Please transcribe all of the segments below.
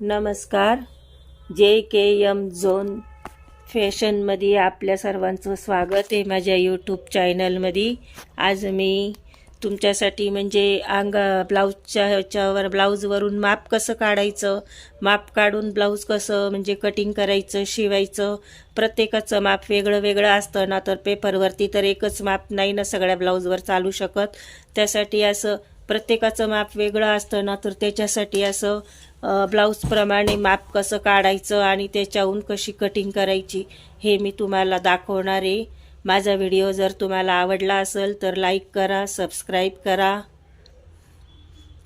नमस्कार. जे के M zone फॅशनमध्ये आपल्या सर्वांचं स्वागत आहे माझ्या यूट्यूब चॅनलमध्ये. आज मी तुमच्यासाठी म्हणजे अंग ब्लाऊजच्या ह्याच्यावर ब्लाऊजवरून माप कसं काढायचं माप काढून ब्लाऊज कसं म्हणजे कटिंग करायचं शिवायचं प्रत्येकाचं माप वेगळं वेगळं असतं ना तर पेपरवरती तर एकच माप नाही ना सगळ्या ब्लाऊजवर चालू शकत. त्यासाठी असं प्रत्येकाचं माप वेगळं असतं ना तर त्याच्यासाठी असं ब्लाऊजप्रमाणे माप कसं काढायचं आणि त्याच्याहून कशी कटिंग करायची हे मी तुम्हाला दाखवणार आहे. माझा व्हिडिओ जर तुम्हाला आवडला असेल तर लाईक करा सबस्क्राईब करा.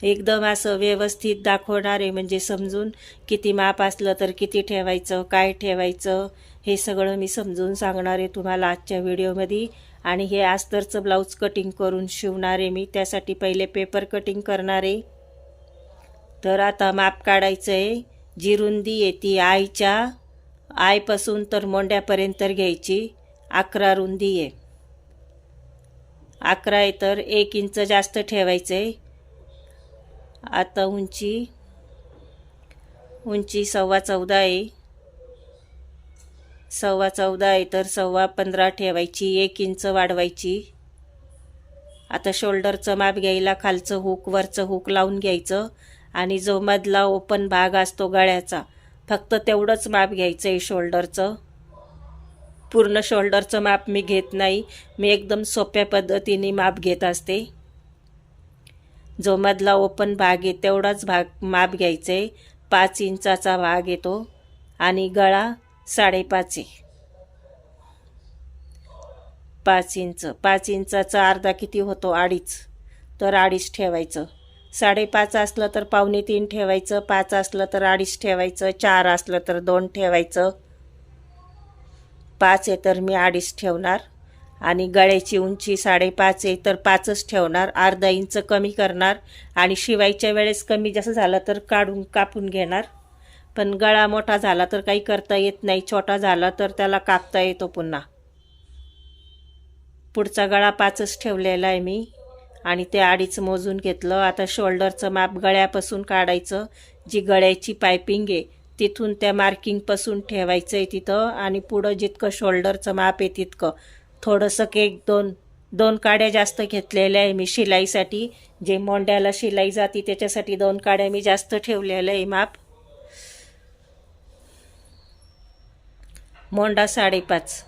एकदम असं व्यवस्थित दाखवणार आहे. म्हणजे समजून किती माप असलं तर किती ठेवायचं काय ठेवायचं हे सगळं मी समजून सांगणार आहे तुम्हाला आजच्या व्हिडिओमध्ये. आणि हे अस्तरचं ब्लाऊज कटिंग करून शिवणार आहे मी. त्यासाठी पहिले पेपर कटिंग करणार आहे. तर आता माप काढायचं आहे जी रुंदी आहे ती आईच्या. आईपासून तर मोंड्यापर्यंत घ्यायची. अकरा रुंदी आहे. अकरा आहे तर एक इंच जास्त ठेवायचं आहे आता उंची उंची सव्वा चौदा आहे. सव्वा चौदा आहे तर सव्वा पंधरा ठेवायची एक इंच वाढवायची. आता शोल्डरचं माप घ्यायला खालचं हुक वरचं हुक लावून घ्यायचं आणि जो मधला ओपन भाग असतो गळ्याचा फक्त तेवढंच माप घ्यायचं आहे शोल्डरचं. पूर्ण शोल्डरचं माप मी घेत नाही. मी एकदम सोप्या पद्धतीने माप घेत असते. जो मधला ओपन भाग आहे तेवढाच भाग माप घ्यायचं. आहे पाच इंचाचा भाग येतो आणि गळा साडेपाच आहे. पाच इंच. पाच इंचाचा अर्धा किती होतो? अडीच. तर अडीच ठेवायचं. साडेपाच असलं तर पावणे तीन ठेवायचं. पाच असलं तर अडीच ठेवायचं. चार असलं तर दोन ठेवायचं. पाच आहे तर मी अडीच ठेवणार. आणि गळ्याची उंची साडेपाच आहे तर पाचच ठेवणार. अर्धा इंच कमी करणार. आणि शिवायच्या वेळेस कमी जास्त झालं तर काढून कापून घेणार. पण गळा मोठा झाला तर काही करता येत नाही. छोटा झाला तर त्याला कापता येतो पुन्हा. पुढचा गळा पाचच ठेवलेला आहे मी. आणि ते अडीच मोजून घेतलं. आता शोल्डरचं माप गळ्यापासून काढायचं. जी गळ्याची पायपिंग आहे तिथून त्या मार्किंगपासून ठेवायचं आहे तिथं. आणि पुढं जितकं शोल्डरचं माप आहे तितकं. थोडंसं केक दोन दोन काड्या जास्त घेतलेल्या आहे मी शिलाईसाठी. जे मोंड्याला शिलाई जाती त्याच्यासाठी दोन काड्या मी जास्त ठेवलेल्या आहे माप. मोंडा साडेपाच.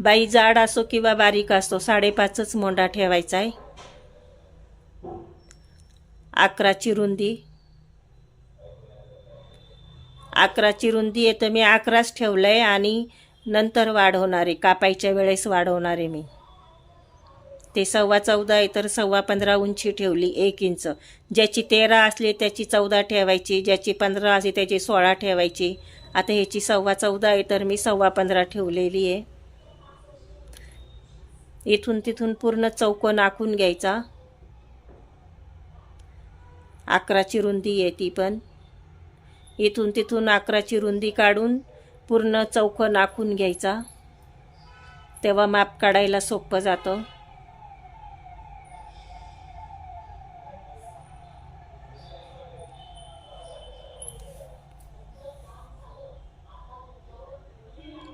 बाई जाड असो किंवा बारीक असतो साडेपाचच मोंडा ठेवायचा आहे. अकराची रुंदी अकराची रुंदी आहे तर मी अकराच ठेवलं आहे आणि नंतर वाढवणारे कापायच्या वेळेस वाढवणार आहे मी. ते सव्वा चौदा आहे तर सव्वा पंधरा उंची ठेवली एक इंच. ज्याची तेरा असली त्याची चौदा ठेवायची ज्याची पंधरा असली त्याची सोळा ठेवायची. आता ह्याची सव्वा चौदा आहे तर मी सव्वा पंधरा ठेवलेली आहे. इथून तिथून पूर्ण चौकोन आखून घ्यायचा. अकराची रुंदी आहे ती पण. इथून तिथून अकराची रुंदी काढून पूर्ण चौकोन आखून घ्यायचा. तेव्हा माप काढायला सोपं जातं.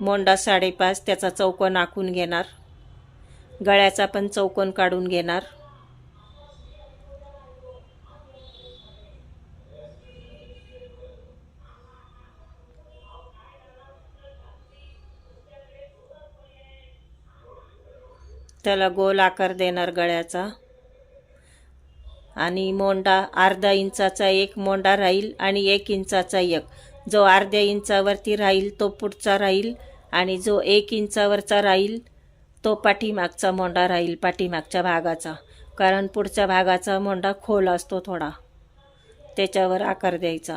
मोंडा साडेपाच त्याचा चौकोन आखून घेणार. गळ्याचा पण चौकोन काढून घेणार. त्याला गोल आकार देणार गळ्याचा. आणि मोंडा अर्धा इंचाचा एक मोंडा राहील आणि एक इंचाचा एक. जो अर्ध्या इंचावरती राहील तो पुढचा राहील आणि जो एक इंचावरचा राहील तो पाठीमागचा मोंडा राहील पाठीमागच्या भागाचा. कारण पुढच्या भागाचा मोंडा खोल असतो थोडा. त्याच्यावर आकार द्यायचा.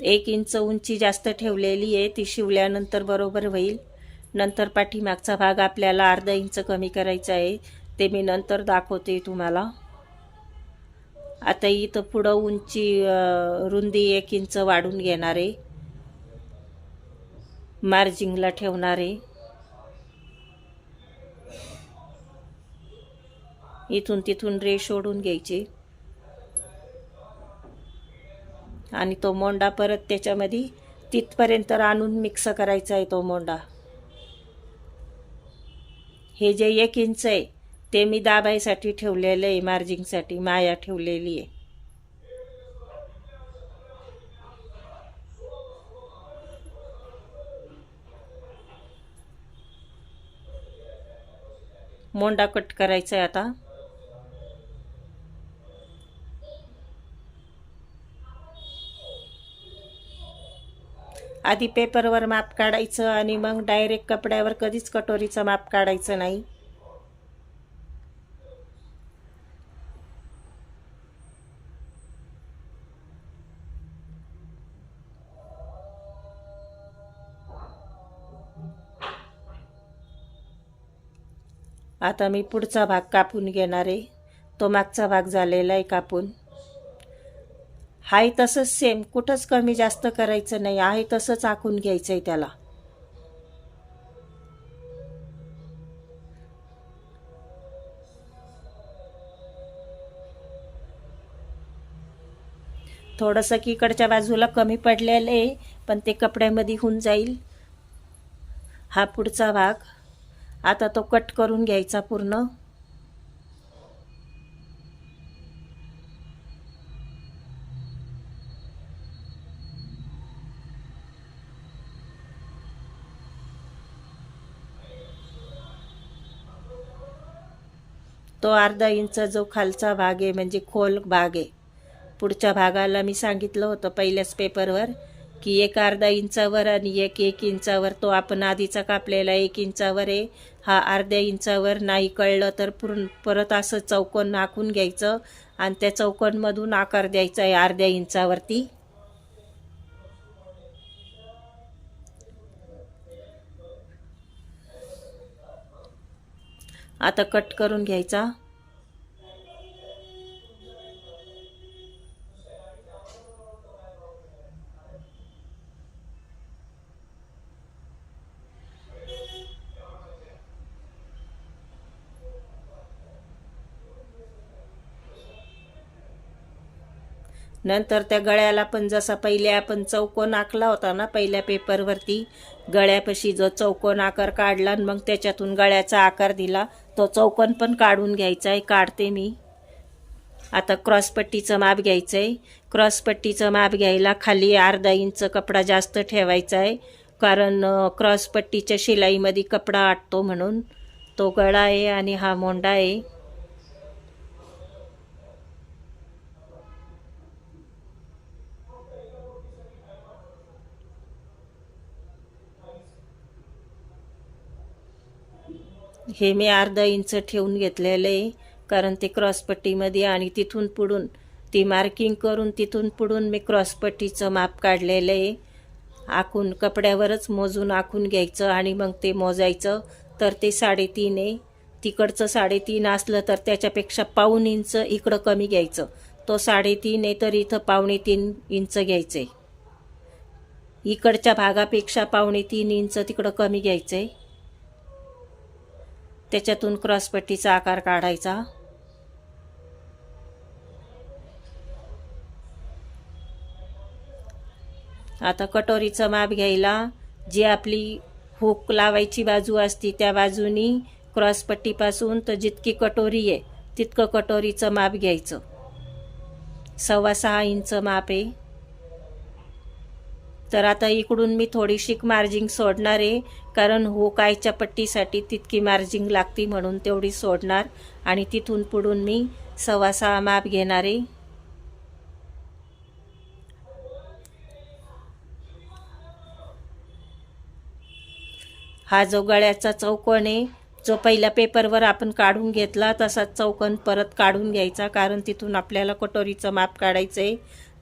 एक इंच उंची जास्त ठेवलेली आहे ती शिवल्यानंतर बरोबर होईल. नंतर पाठीमागचा भाग आपल्याला अर्धा इंच कमी करायचा आहे ते मी नंतर दाखवते तुम्हाला. आता इथं पुढं उंची रुंदी एक इंच वाढून घेणार आहे. मार्जिंगला ठेवणार आहे. इथून तिथून रेष ओढून घ्यायची. आणि तो मोंडा परत त्याच्यामध्ये तिथपर्यंत आणून मिक्स करायचा आहे तो मोंडा. हे जे एक इंच आहे ते मी दाबायसाठी ठेवलेलं आहे मार्जिंगसाठी माया ठेवलेली आहे. मोंडा कट करायचा आहे आता. आधी पेपरवर माप काढायचं आणि मग डायरेक्ट कपड्यावर कधीच कटोरीचं माप काढायचं नाही. आता मी पुढचा भाग कापून घेणार आहे. तो मागचा भाग झालेला आहे कापून. आहे तसंच सेम कुठंच कमी जास्त करायचं नाही. आहे तसंच आखून घ्यायचं आहे त्याला. थोडंसं की इकडच्या बाजूला कमी पडलेलं आहे पण ते कपड्यामध्ये होऊन जाईल. हा पुढचा भाग. आता तो कट करून घ्यायचा पूर्ण. तो अर्धा इंच जो खालचा भाग आहे म्हणजे खोल भाग आहे. पुढच्या भागाला मी सांगितलं होतं पहिल्याच पेपरवर की एक अर्धा इंचावर आणि एक एक इंचावर तो आपण आधीचा कापलेला एक इंचावर आहे. हा अर्ध्या इंचावर नाही कळलं तर पूर्ण परत असं चौकोन आखून घ्यायचं आणि त्या चौकोनमधून आकार द्यायचा आहे अर्ध्या इंचावरती. आता कट करून घ्यायचा. नंतर त्या गळ्याला पण जसा पहिले आपण चौकोन आखला होता ना पहिल्या पेपरवरती गळ्यापाशी जो चौकोन आकार काढला आणि मग त्याच्यातून गळ्याचा आकार दिला तो चौकोन पण काढून घ्यायचा आहे काढते मी. आता क्रॉसपट्टीचं माप घ्यायचं आहे क्रॉसपट्टीचं माप घ्यायला खाली अर्धा इंच कपडा जास्त ठेवायचा आहे कारण क्रॉसपट्टीच्या शिलाईमध्ये कपडा आटतो म्हणून. तो गळा आहे आणि हा मोंडा आहे हे मी अर्धा इंच ठेवून घेतलेलं आहे कारण ते क्रॉसपट्टीमध्ये आणि तिथून पुढून ती मार्किंग करून तिथून पुढून मी क्रॉसपट्टीचं माप काढलेलं आहे. आखून कपड्यावरच मोजून आखून घ्यायचं आणि मग ते मोजायचं तर ते साडेतीन आहे. तिकडचं साडेतीन असलं तर त्याच्यापेक्षा पाऊन इंच इकडं कमी घ्यायचं. तो साडेतीन आहे तर इथं पावणे तीन इंच घ्यायचं आहे इकडच्या भागापेक्षा पावणे तीन इंच तिकडं कमी घ्यायचं आहे त्याच्यातून क्रॉसपट्टीचा आकार काढायचा. आता कटोरीचं माप घ्यायला जी आपली हुक लावायची बाजू असती त्या बाजूनी क्रॉसपट्टीपासून तर जितकी कटोरी आहे तितकं कटोरीचं माप घ्यायचं. सव्वा सहा इंच माप आहे. तर आता इकडून मी थोडीशी मार्जिंग सोडणार आहे कारण हो कायच्या पट्टीसाठी तितकी मार्जिंग लागती म्हणून तेवढी सोडणार. आणि तिथून पुढून मी सव्वा सहा माप घेणार आहे. हा जो गळ्याचा चौकोन आहे जो पहिल्या पेपरवर आपण काढून घेतला तसाच चौकन परत काढून घ्यायचा कारण तिथून आपल्याला कटोरीचं माप काढायचं आहे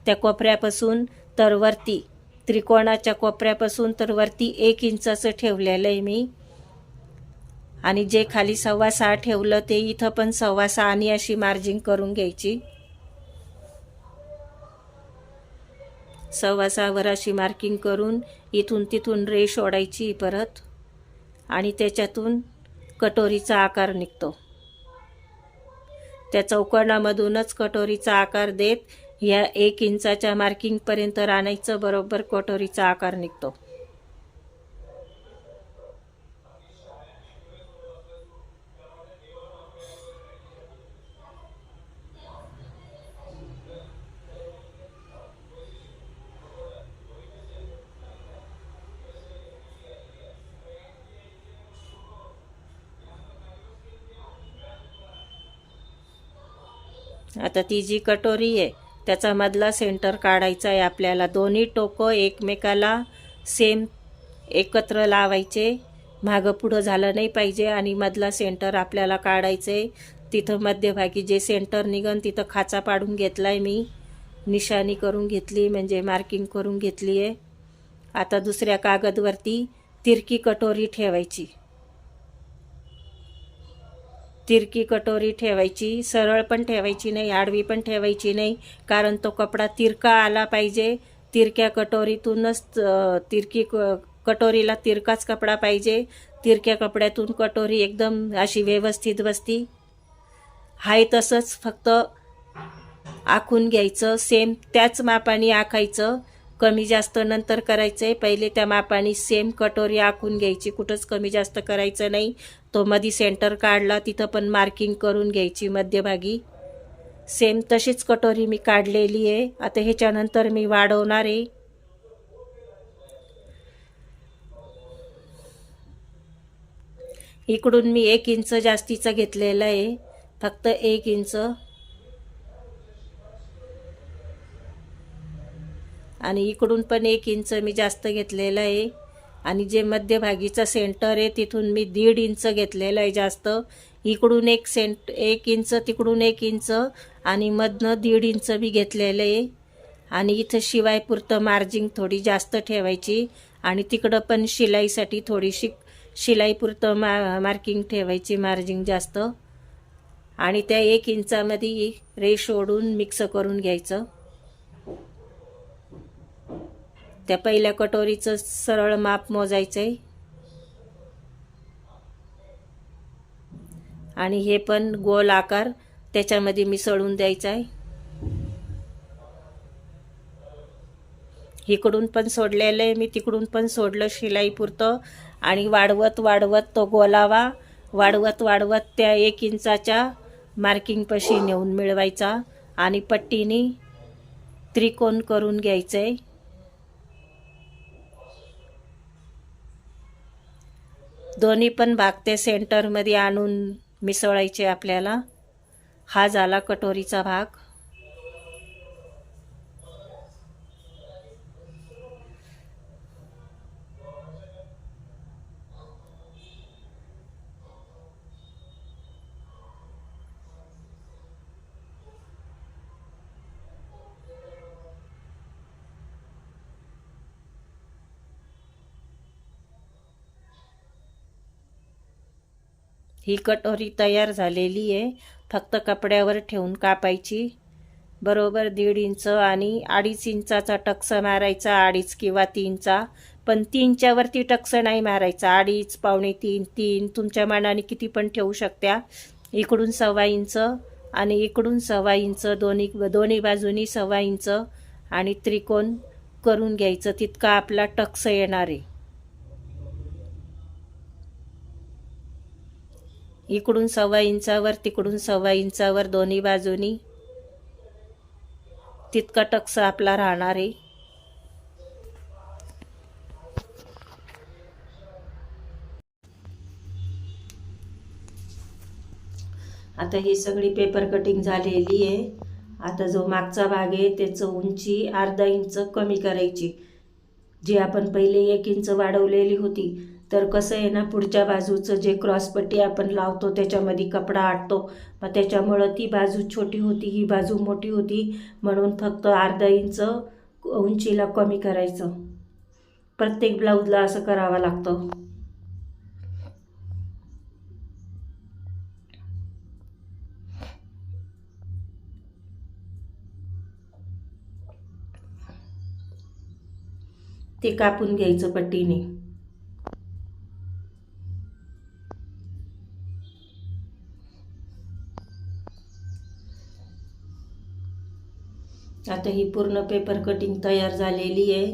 त्या कोपऱ्यापासून तर वरती. त्रिकोणाच्या कोपऱ्यापासून तर वरती एक इंचाचं ठेवलेलं आहे मी. आणि जे खाली सव्वा सहा ठेवलं ते इथं पण सव्वा सहा आणि अशी मार्जिंग करून घ्यायची. सव्वा सहावर अशी मार्किंग करून इथून तिथून रेष ओढायची परत आणि त्याच्यातून कटोरीचा आकार निघतो. त्या चौकणामधूनच कटोरीचा आकार देत या एक इंचाच्या मार्किंगपर्यंत आणायचं बरोबर कटोरीचा आकार निघतो. आता ती जी कटोरी आहे त्याचा मधला सेंटर काढायचा आहे आपल्याला. दोन्ही टोकं एकमेकाला सेम एकत्र लावायचे. मागं पुढं झालं नाही पाहिजे आणि मधला सेंटर आपल्याला काढायचं. आहे तिथं मध्यभागी जे सेंटर निघन तिथं खाचा पाडून घेतला आहे मी. निशाणी करून घेतली म्हणजे मार्किंग करून घेतली आहे आता दुसऱ्या कागदवरती तिरकी कटोरी ठेवायची. तिरकी कटोरी ठेवायची सरळ पण ठेवायची नाही आडवी पण ठेवायची नाही कारण तो कपडा तिरका आला पाहिजे. तिरक्या कटोरीतूनच तिरकी क कटोरीला तिरकाच कपडा पाहिजे. तिरक्या कपड्यातून कटोरी एकदम अशी व्यवस्थित बसती. हाय तसंच फक्त आखून घ्यायचं सेम त्याच मापाने आखायचं. कमी जास्त नंतर करायचं आहे पहिले त्या मापाने सेम कटोरी आखून घ्यायची. कुठंच कमी जास्त करायचं नाही. तो मधी सेंटर काढला. तिथं पण मार्किंग करून घ्यायची मध्यभागी. सेम तशीच कटोरी मी काढलेली आहे. आता ह्याच्यानंतर मी वाढवणार आहे. इकडून मी एक इंच जास्तीचं घेतलेलं आहे. फक्त एक इंच. आणि इकडून पण एक इंच मी जास्त घेतलेलं आहे. आणि जे मध्यभागीचं सेंटर आहे तिथून मी दीड इंच घेतलेलं आहे जास्त. इकडून एक सेंट एक इंच तिकडून एक इंच आणि मधनं दीड इंच मी घेतलेलं आहे. आणि इथं शिवायपुरतं मार्जिंग थोडी जास्त ठेवायची आणि तिकडं पण शिलाईसाठी थोडीशी शिलाईपुरतं मा मार्किंग ठेवायची मार्जिंग जास्त. आणि त्या एक इंचामध्ये रेश ओढून मिक्स करून घ्यायचं. त्या पहिल्या कटोरीचं सरळ माप मोजायचं आहे आणि हे पण गोल आकार त्याच्यामध्ये मिसळून द्यायचा आहे इकडून पण सोडलेलं आहे मी तिकडून पण सोडलं शिलाईपुरतं आणि वाढवत वाढवत तो गोलावा वाढवत वाढवत त्या एक इंचाच्या मार्किंगपाशी नेऊन मिळवायचा. आणि पट्टीने त्रिकोण करून घ्यायचं आहे दोन्ही पण भाग ते सेंटरमध्ये आणून मिसळायचे आपल्याला. हा झाला कटोरीचा भाग. ही कटोरी तयार झालेली आहे. फक्त कपड्यावर ठेवून कापायची. बरोबर दीड इंच आणि अडीच इंचाचा टक्स मारायचा अडीच किंवा तीनचा. पण तीनच्यावरती टक्स नाही मारायचा. अडीच पावणे तीन तीन तुमच्या मानाने किती पण ठेवू शकत्या. इकडून सव्वा इंच आणि इकडून सव्वा इंच दोन्ही दोन्ही बाजूनी सव्वा इंच आणि त्रिकोण करून घ्यायचं. तितका आपला टक्स येणार आहे. इकडून सव्वा इंचावर तिकडून सव्वा इंचावर दोन्ही बाजूनी. तितका टक्स आपला राहणार आहे. आता ही सगळी पेपर कटिंग झालेली आहे. आता जो मागचा भाग आहे त्याचं उंची अर्धा इंच कमी करायची. जी आपण पहिले एक इंच वाढवलेली होती तर कसं आहे ना पुढच्या बाजूचं जे क्रॉसपट्टी आपण लावतो त्याच्यामध्ये कपडा आटतो. मग त्याच्यामुळं ती बाजू छोटी होती ही बाजू मोठी होती. म्हणून फक्त अर्धा इंच उंचीला कमी करायचं. प्रत्येक ब्लाऊजला असं करावं लागतं. ते कापून घ्यायचं पट्टीने. आता ही पूर्ण पेपर कटिंग तयार झालेली आहे.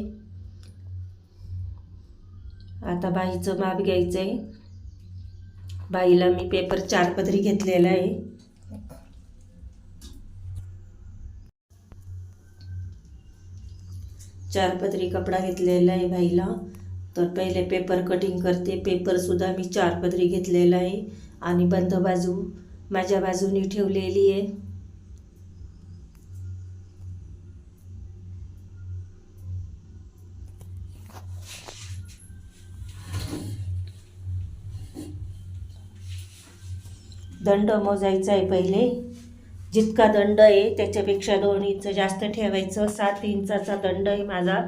आता बाईचं माप घ्यायचं आहे बाईला मी पेपर चार पदरी घेतलेला आहे. चार पदरी कपडा घेतलेला आहे बाईला. तर पहिले पेपर कटिंग करते. पेपरसुद्धा मी चार पदरी घेतलेला आहे. आणि बंद बाजू माझ्या बाजूनी ठेवलेली आहे. दंड मोजायचा आहे पहिले. जितका दंड आहे त्याच्यापेक्षा दोन इंच जास्त ठेवायचं. सात इंचाचा दंड आहे माझा.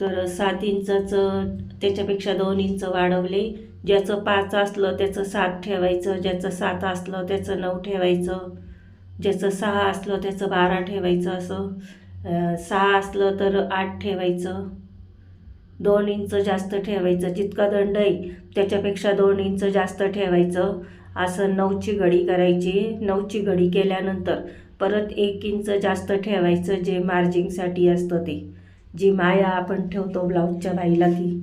तर सात इंचाचं त्याच्यापेक्षा दोन इंच वाढवले. ज्याचं पाच असलं त्याचं सात ठेवायचं. ज्याचं सात असलं त्याचं नऊ ठेवायचं. ज्याचं सहा असलं त्याचं बारा ठेवायचं असं. सहा असलं तर आठ ठेवायचं. दोन इंच जास्त ठेवायचं. जितका दंड आहे त्याच्यापेक्षा दोन इंच जास्त ठेवायचं. असं नऊची घडी करायची. नऊची घडी केल्यानंतर परत एक इंच जास्त ठेवायचं जे मार्जिंगसाठी असतं ते. जी माया आपण ठेवतो ब्लाऊजच्या बाईला ती.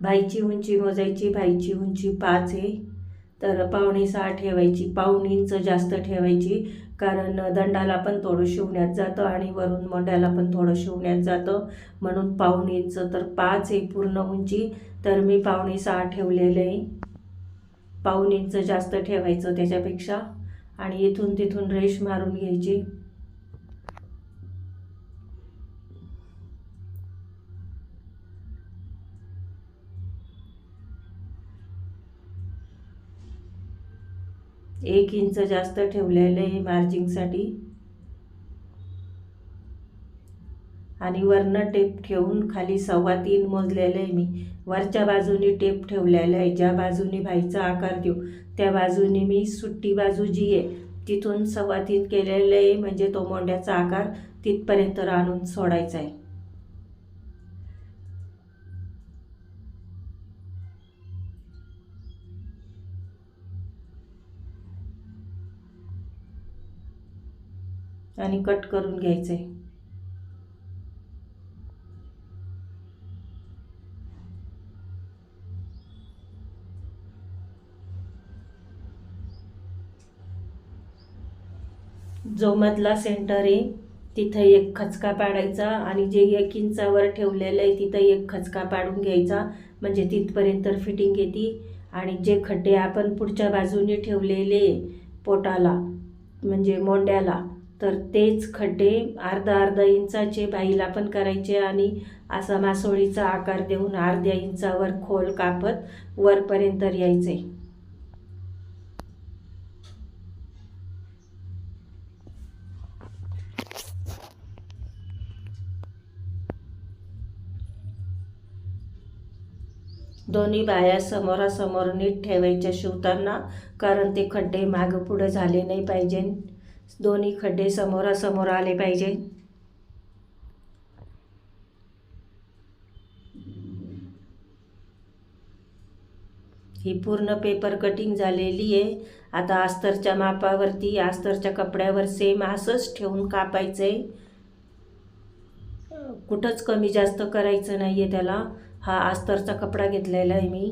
भाईची उंची मोजायची. भाईची उंची पाच आहे. तर पावणे सहा ठेवायची. पाऊण इंच जास्त ठेवायची. कारण दंडाला पण थोडं शिवण्यात जातं आणि वरून मोंड्याला पण थोडं शिवण्यात जातं. म्हणून पाहुणीचं तर पाच आहे पूर्ण उंची तर मी पाहुणी सहा ठेवलेलं आहे. पाऊण इंच जास्त ठेवायचं त्याच्यापेक्षा. आणि इथून तिथून रेश मारून घ्यायची. एक इंच जास्त ठेवलेलं आहे मार्जिंगसाठी आणि वरनं टेप ठेवून खाली सव्वा तीन मोजलेलं आहे मी. वरच्या बाजूनी टेप ठेवलेलं आहे. ज्या बाजूनी भाईचा आकार देऊ त्या बाजूनी मी सुट्टी बाजू जी आहे तिथून सव्वा तीन केलेलं आहे. म्हणजे तो मोंड्याचा आकार तिथपर्यंत आणून सोडायचा आहे. आणि कट करून घ्यायचं. आहे जो मधला सेंटर आहे तिथं एक खचका पाडायचा आणि जे एक इंचावर ठेवलेलं आहे तिथं एक खचका पाडून घ्यायचा. म्हणजे तिथपर्यंत फिटिंग येते. आणि जे खड्डे आपण पुढच्या बाजूने ठेवलेले पोटाला म्हणजे मोंड्याला तर तेच खड्डे अर्धा अर्धा इंचाचे बाईला पण करायचे आणि असा मासोळीचा आकार देऊन अर्ध्या इंचावर खोल कापत वरपर्यंत यायचे. दोन्ही बाया समोरासमोर नीट ठेवायच्या शिवताना कारण ते खड्डे मागं पुढं झाले नाही पाहिजे. दोन्ही खड्डे समोरासमोर आले पाहिजे. ही पूर्ण पेपर कटिंग झालेली आहे. आता अस्तरच्या मापावरती अस्तरच्या कपड्यावर सेम असंच ठेवून कापायचं आहे कुठंच कमी जास्त करायचं नाही आहे त्याला. हा अस्तरचा कपडा घेतलेला आहे मी.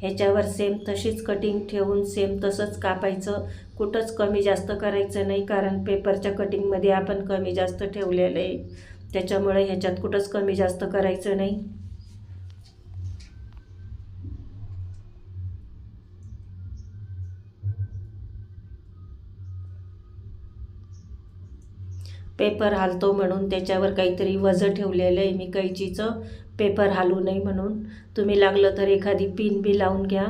ह्याच्यावर सेम तशीच कटिंग ठेवून सेम तसंच कापायचं. कुठंच कमी जास्त करायचं नाही कारण पेपरच्या कटिंगमध्ये आपण कमी जास्त ठेवलेलं आहे. त्याच्यामुळे ह्याच्यात कुठंच कमी जास्त करायचं नाही. पेपर हालतो म्हणून त्याच्यावर काहीतरी वजं ठेवलेलं आहे मी कैचीचं. पेपर हालू नये म्हणून. तुम्ही लागलं तर एखादी पिन बी लावून घ्या.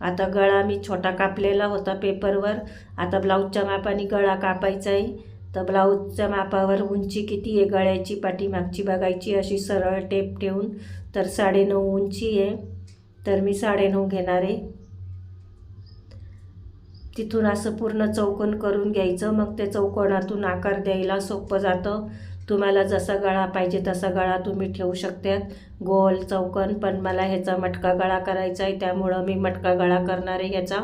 आता गळा मी छोटा कापलेला होता पेपरवर. आता ब्लाऊजच्या मापाने गळा कापायचा आहे तर ब्लाऊजच्या मापावर उंची किती आहे? गळ्याची पाठीमागची बघायची अशी सरळ टेप ठेवून. तर साडेनऊ उंची आहे. तर मी साडेनऊ घेणार आहे. तिथून असं पूर्ण चौकोन करून घ्यायचं. मग ते चौकोनातून आकार द्यायला सोपं जातं. तुम्हाला जसा गळा पाहिजे तसा गळा तुम्ही ठेवू शकतात गोल चौकन पण मला ह्याचा मटका गळा करायचा आहे त्यामुळं मी मटका गळा करणार आहे ह्याचा.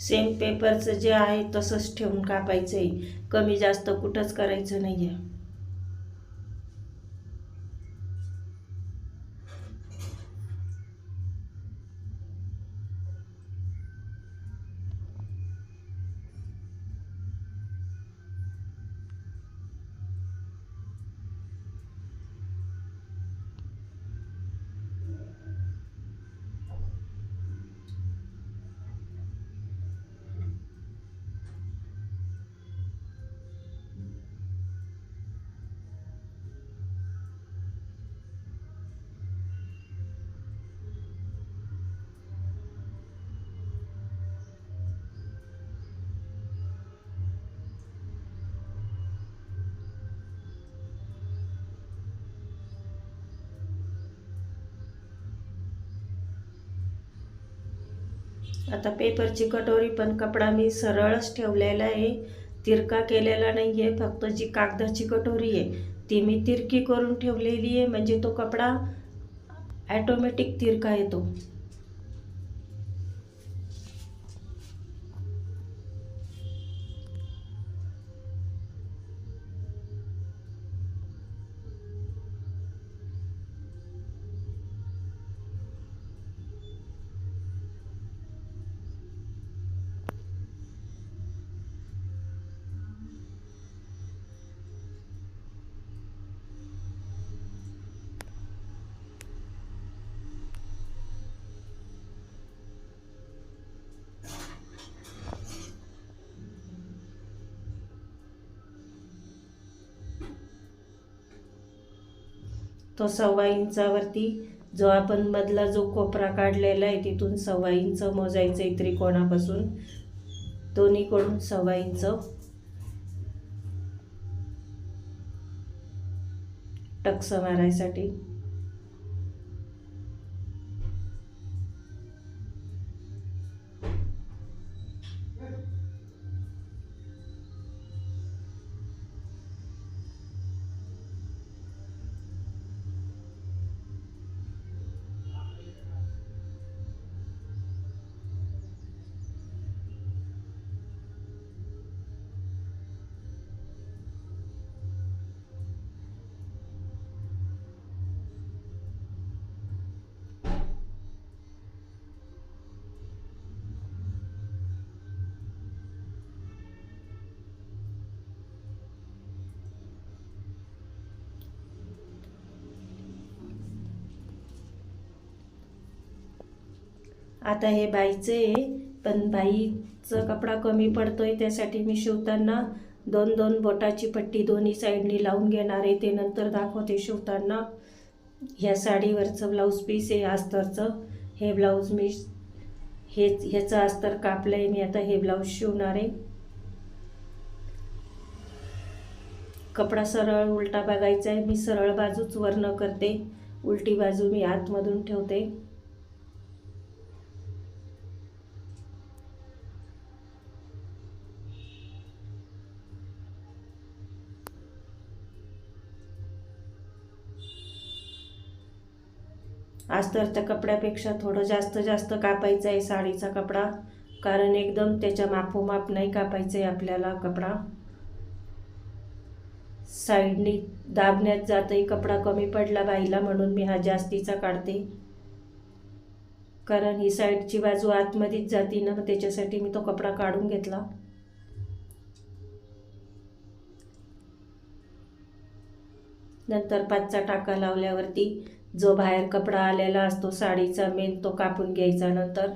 सेम पेपरचं जे आहे तसंच ठेवून कापायचं आहे कमी जास्त कुठंच करायचं नाही आहे आता पेपरची कटोरी पण कपडा मी सरळच ठेवलेला आहे. तिरका केलेला नाही आहे फक्त जी कागदाची कटोरी आहे ती मी तिरकी करून ठेवलेली आहे. म्हणजे तो कपडा ॲटोमॅटिक तिरका येतो. सव्वा इंचावरती जो आपण मधला जो कोपरा काढलेला आहे तिथून सव्वा इंच मोजायचं आहे त्रिकोणापासून. दोन्हीकडून सव्वा इंच. टक्स मारायसाठी. आता हे बाईचं आहे पण बाईचं कपडा कमी पडतो आहे त्यासाठी मी शिवताना दोन दोन बोटाची पट्टी दोन्ही साईडनी लावून घेणार आहे. ते नंतर दाखवते शिवताना. ह्या साडीवरचं ब्लाऊज पीस आहे अस्तरचं. हे ब्लाऊज मी हे ह्याचं अस्तर कापलं आहे मी आता हे ब्लाऊज शिवणार आहे. कपडा सरळ उलटा बघायचा आहे. मी सरळ बाजूच वर्ण करते. उलटी बाजू मी आतमधून ठेवते. अस्तरच्या कपड्यापेक्षा थोडं जास्त जास्त कापायचं आहे साडीचा कपडा. कारण एकदम त्याच्या मापोमाप नाही कापायचं आहे आपल्याला कपडा. साईडनी दाबण्यात जातही कपडा कमी पडला बाईला म्हणून मी हा जास्तीचा काढते. कारण ही साईडची बाजू आतमध्येच जाते ना त्याच्यासाठी मी तो कपडा काढून घेतला. नंतर पाचचा टाका लावल्यावरती जो बाहेर कपडा आलेला असतो साडीचा मेन तो कापून घ्यायचा नंतर.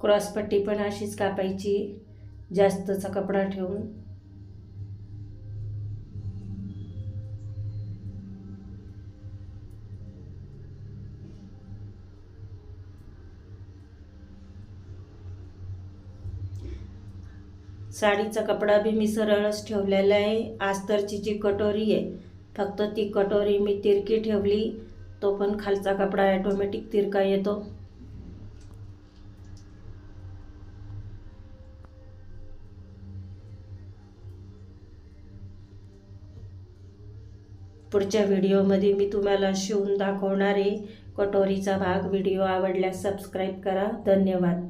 क्रॉसपट्टी पण अशीच कापायची जास्तचा कपडा ठेवून. साडीचा कपडा बी मी सरळच ठेवलेला आहे. आस्तरची जी कटोरी आहे. फक्त ती कटोरी मी तिरकी ठेवली तो पण खालचा कपडा ॲटोमॅटिक तिरका येतो. पुढच्या व्हिडिओमध्ये मी तुम्हाला शिवून दाखवणारे कटोरीचा भाग व्हिडिओ आवडल्यास सबस्क्राईब करा. धन्यवाद.